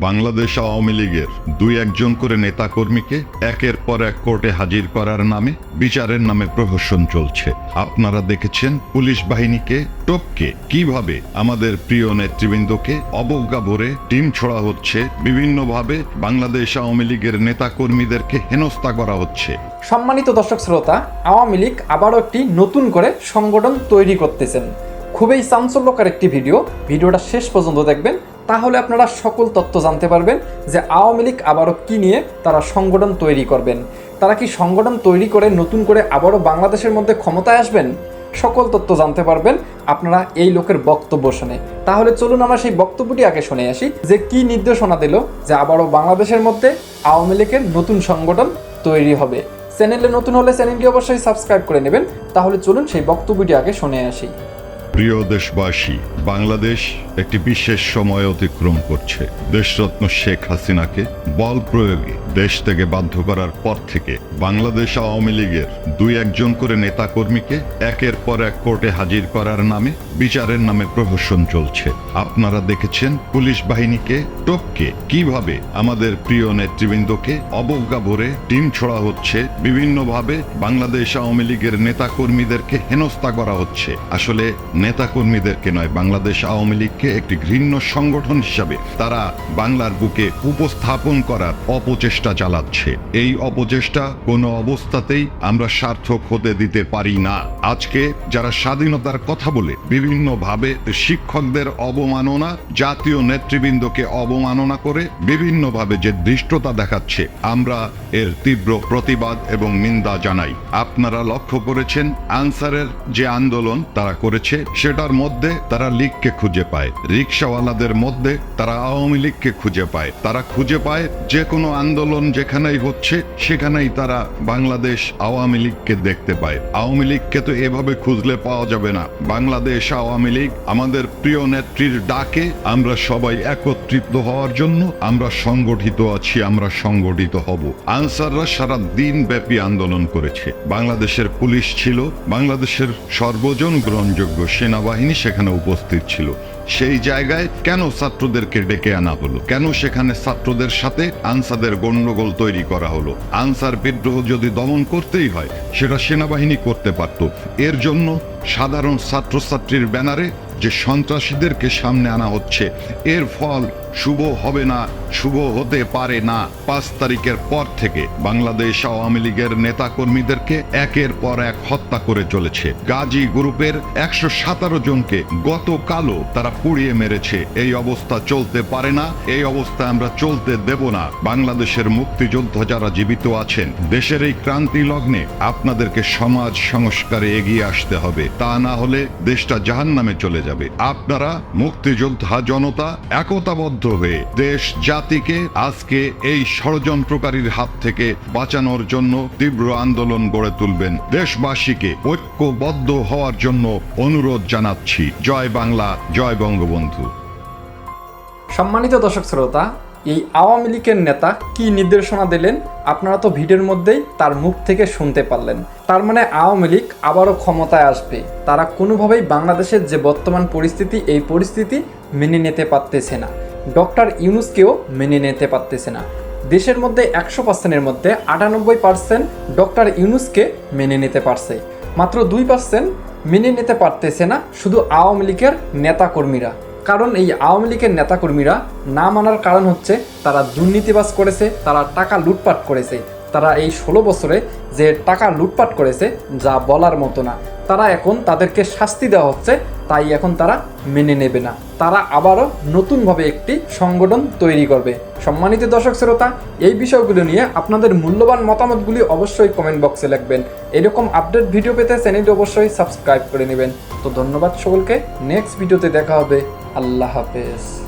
বাংলাদেশ আওয়ামী লীগের দুই একজন করে নেতাকর্মীকে একের পর এক কোর্টে হাজির করার নামে বিচারের নামে প্রহসন চলছে। আপনারা দেখেছেন পুলিশ বাহিনীকে টপকে কীভাবে আমাদের প্রিয় নেতৃবৃন্দকে অবজ্ঞা ভরে টিম ছোড়া হচ্ছে, বিভিন্নভাবে বাংলাদেশ আওয়ামী লীগের নেতাকর্মীদেরকে হেনস্থা করা হচ্ছে। সম্মানিত দর্শক শ্রোতা, আওয়ামী লীগ আবারও একটি নতুন করে সংগঠন তৈরি করতেছেন। খুবই চাঞ্চল্যকর একটি ভিডিও। ভিডিওটা শেষ পর্যন্ত দেখবেন। তাহলে আপনারা সকল তথ্য জানতে পারবেন যে আওয়ামী লীগ আবারও কী নিয়ে তারা সংগঠন তৈরি করবেন। তারা কি সংগঠন তৈরি করে নতুন করে আবারও বাংলাদেশের মধ্যে ক্ষমতায় আসবেন? সকল তথ্য জানতে পারবেন আপনারা এই লোকের বক্তব্য শুনে। তাহলে চলুন আমরা সেই বক্তব্যটি আগে শুনে আসি যে কি নির্দেশনা দিল যে আবারও বাংলাদেশের মধ্যে আওয়ামী লীগের নতুন সংগঠন তৈরি হবে। চ্যানেলে নতুন হলে চ্যানেলটি অবশ্যই সাবস্ক্রাইব করে নেবেন। তাহলে চলুন সেই বক্তব্যটি আগে শুনে আসি। প্রিয় দেশবাসী বাংলাদেশ একটি বিশেষ সময় অতিক্রম করছে। দেশরত্ন শেখ হাসিনাকে বল প্রয়োগে দেশ থেকে বাধ্য করার পর থেকে বাংলাদেশ আওয়ামী লীগের দুই একজন করে নেতাকর্মীকে একের পর এক কোর্টে হাজির করার নামে বিচারের নামে প্রহসন চলছে। আপনারা দেখেছেন পুলিশ বাহিনীকে টপকে কীভাবে আমাদের প্রিয় নেতৃবৃন্দকে অবজ্ঞা ভরে টিম ছোড়া হচ্ছে, বিভিন্নভাবে বাংলাদেশ আওয়ামী লীগের নেতাকর্মীদেরকে হেনস্থা করা হচ্ছে। আসলে নেতাকর্মীদেরকে নয়, বাংলাদেশ আওয়ামী লীগকে একটি ঘৃণ্য সংগঠন হিসাবে তারা বাংলার বুকে উপস্থাপন করার অপচেষ্টা চালাচ্ছে। এই অপচেষ্টা কোনো অবস্থাতেই আমরা সার্থক হতে দিতে পারি না। আজকে যারা স্বাধীনতার কথা বলে, বিভিন্নভাবে শিক্ষকদের অবমাননা, জাতীয় নেতৃবৃন্দকে অবমাননা করে বিভিন্নভাবে যে দৃষ্টতা দেখাচ্ছে, আমরা এর তীব্র প্রতিবাদ এবং নিন্দা জানাই। আপনারা লক্ষ্য করেছেন, আনসারের যে আন্দোলন তারা করেছে, সেটার মধ্যে তারা লীগকে খুঁজে পায়। রিক্সাওয়ালাদের মধ্যে তারা আওয়ামী লীগকে খুঁজে পায়। তারা খুঁজে পায় যে কোনো আন্দোলন যেখানেই হচ্ছে, সেখানেই তারা বাংলাদেশ আওয়ামী লীগকে দেখতে পায়। আওয়ামী লীগকে তো এভাবে খুঁজলে পাওয়া যাবে না। বাংলাদেশ আওয়ামী লীগ আমাদের প্রিয় নেত্রীর ডাকে আমরা সবাই একত্রিত হওয়ার জন্য আমরা সংগঠিত আছি, আমরা সংগঠিত হব। আনসাররা সারা দিন ব্যাপী আন্দোলন করেছে। বাংলাদেশের পুলিশ ছিল, বাংলাদেশের সর্বজন গ্রহণযোগ্য সেনাবাহিনী সেখানে উপস্থিত ছিল। সেই জায়গায় কেন ছাত্রদেরকে ডেকে আনা হলো? কেন সেখানে ছাত্রদের সাথে আনসারদের গণ্ডগোল তৈরি করা হলো? আনসার বিদ্রোহ যদি দমন করতেই হয়, সেটা সেনাবাহিনী করতে পারত। এর জন্য সাধারণ ছাত্রছাত্রীর ব্যানারে যে সন্ত্রাসীদেরকে সামনে আনা হচ্ছে। এর ফল শুভ হবে না, শুভ হতে পারে না। পাঁচ তারিখের পর থেকে বাংলাদেশ আওয়ামী লীগের নেতাকর্মীদেরকে একের পর এক হত্যা করে চলেছে। গাজী গ্রুপের একশো সতেরো জনকে গতকালও তারা পুড়িয়ে মেরেছে। এই অবস্থা চলতে পারে না, এই অবস্থা আমরা চলতে দেব না। বাংলাদেশের মুক্তিযোদ্ধা যারা জীবিত আছেন, দেশের এই ক্রান্তি লগ্নে আপনাদেরকে সমাজ সংস্কারে এগিয়ে আসতে হবে। তা না হলে দেশটা জাহান নামে চলে যাবে। আপনারা মুক্তিযোদ্ধা জনতা একতাবদ্ধ হয়ে দেশ, জাতিকে আজকে এই ষড়যন্ত্রকারীর হাত থেকে বাঁচানোর জন্য তীব্র আন্দোলন গড়ে তুলবেন। দেশবাসীকে ঐক্যবদ্ধ হওয়ার জন্য অনুরোধ জানাচ্ছি। জয় বাংলা, জয় বঙ্গবন্ধু। সম্মানিত দর্শক শ্রোতা এই আওয়ামী লীগের নেতা কি নির্দেশনা দিলেন? আপনারা তো ভিডিওর মধ্যেই তার মুখ থেকে শুনতে পারলেন। তার মানে আওয়ামী লীগ আবারও ক্ষমতায় আসবে। তারা কোনোভাবেই বাংলাদেশের যে বর্তমান পরিস্থিতি, এই পরিস্থিতি মেনে নিতে পারতেছে না। ডক্টর ইউনুসকেও মেনে নিতে পারতেছে না। দেশের মধ্যে একশো পার্সেন্টের মধ্যে আটানব্বই পার্সেন্ট ডক্টর ইউনুসকে মেনে নিতে পারছে। মাত্র দুই পার্সেন্ট মেনে নিতে পারতেছে না শুধু আওয়ামী লীগের নেতাকর্মীরা। কারণ এই আওয়ামী লীগের নেতাকর্মীরা না মানার কারণ হচ্ছে তারা দুর্নীতিবাজ করেছে, তারা টাকা লুটপাট করেছে। তারা এই ষোলো বছরে যে টাকা লুটপাট করেছে, যা বলার মতো না। তারা এখন তাদেরকে শাস্তি দেওয়া হচ্ছে তাই এখন তারা মেনে নেবে না। তারা আবারও নতুনভাবে একটি সংগঠন তৈরি করবে। সম্মানিত দর্শক শ্রোতা, এই বিষয়গুলো নিয়ে আপনাদের মূল্যবান মতামতগুলি অবশ্যই কমেন্ট বক্সে লিখবেন। এরকম আপডেট ভিডিও পেতে চ্যানেলটি অবশ্যই সাবস্ক্রাইব করে নেবেন। তো ধন্যবাদ সকলকে। নেক্সট ভিডিওতে দেখা হবে। আল্লাহ হাফেজ।